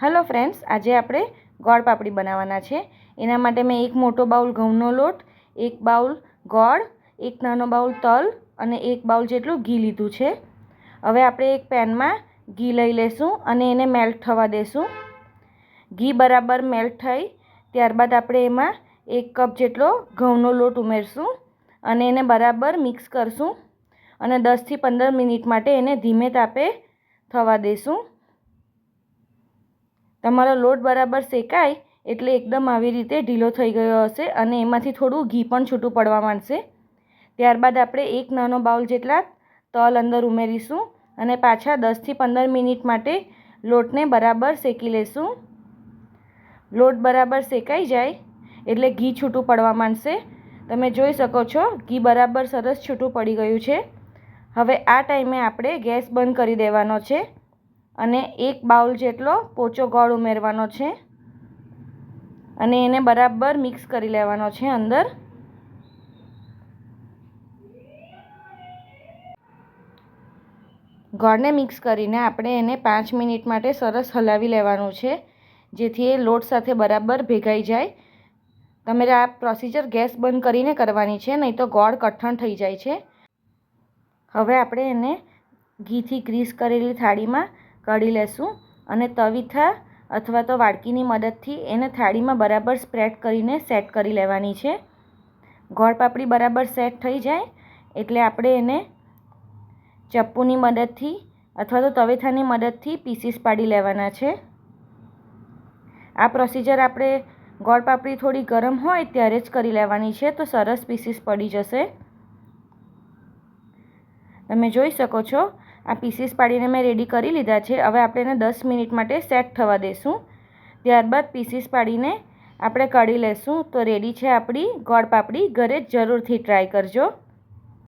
Hello friends આજે આપણે ગોળ પાપડી બનાવવાના છે. એના માટે મેં એક મોટો બાઉલ ઘઉંનો લોટ, એક બાઉલ ગોળ, એક નાનો બાઉલ તલ અને એક બાઉલ જેટલું ઘી લીધું છે. હવે આપણે એક પેનમાં ઘી લઈ લેશું અને એને મેલ્ટ થવા દેશું. ઘી બરાબર મેલ્ટ થઈ, ત્યારબાદ આપણે એમાં એક કપ જેટલો ઘઉંનો લોટ ઉમેરશું અને એને બરાબર મિક્સ કરશું અને દસથી પંદર મિનિટ માટે એને ધીમે તાપે થવા દેશું. તમારો લોટ બરાબર શેકાય એટલે એકદમ આવી રીતે ઢીલો થઈ ગયો હશે અને એમાંથી થોડું ઘી પણ છૂટું પડવા માંડશે. ત્યારબાદ આપણે એક નાનો બાઉલ જેટલા તલ અંદર ઉમેરીશું અને પાછા દસથી પંદર મિનિટ માટે લોટને બરાબર શેકી લેશું. લોટ બરાબર શેકાઈ જાય એટલે ઘી છૂટું પડવા માંડશે. તમે જોઈ શકો છો, ઘી બરાબર સરસ છૂટું પડી ગયું છે. હવે આ ટાઈમે આપણે ગેસ બંધ કરી દેવાનો છે. અને એક બાઉલ જેટલો પોચો ગોળ ઉમેરવાનો છે. અને એને બરાબર મિક્સ કરી લેવાનો છે અંદર. ગોળને મિક્સ કરીને આપણે એને પાંચ મિનિટ માટે સરસ હલાવી લેવાનું છે, જેથી એ લોટ સાથે બરાબર ભેગાઈ જાય. તમારે આ પ્રોસીજર ગેસ બંધ કરીને કરવાની છે, નહીં તો ગોળ કઠણ થઈ જાય છે. હવે આપણે એને ઘીથી ગ્રીસ કરેલી થાળીમાં કાઢી લેશું અને તવીથા અથવા તો વાડકીની મદદથી એને થાળીમાં બરાબર સ્પ્રેડ કરીને સેટ કરી લેવાની છે. ગોળ પાપડી બરાબર સેટ થઈ જાય એટલે આપણે એને ચપ્પુની મદદથી અથવા તો તવેથાની મદદથી પીસીસ પાડી લેવાના છે. આ પ્રોસીજર આપણે ગોળ પાપડી થોડી ગરમ હોય ત્યારે જ કરી લેવાની છે તો સરસ પીસીસ પડી જશે. તમે જોઈ શકો છો આ પીસીસ પાડીને મેં રેડી કરી લીધા છે. હવે આપણે એને દસ મિનિટ માટે સેટ થવા દઈશું ત્યારબાદ પીસીસ પાડીને આપણે કાઢી લેશું. તો રેડી છે આપણી ગોળ પાપડી. ઘરે જરૂરથી ટ્રાય કરજો.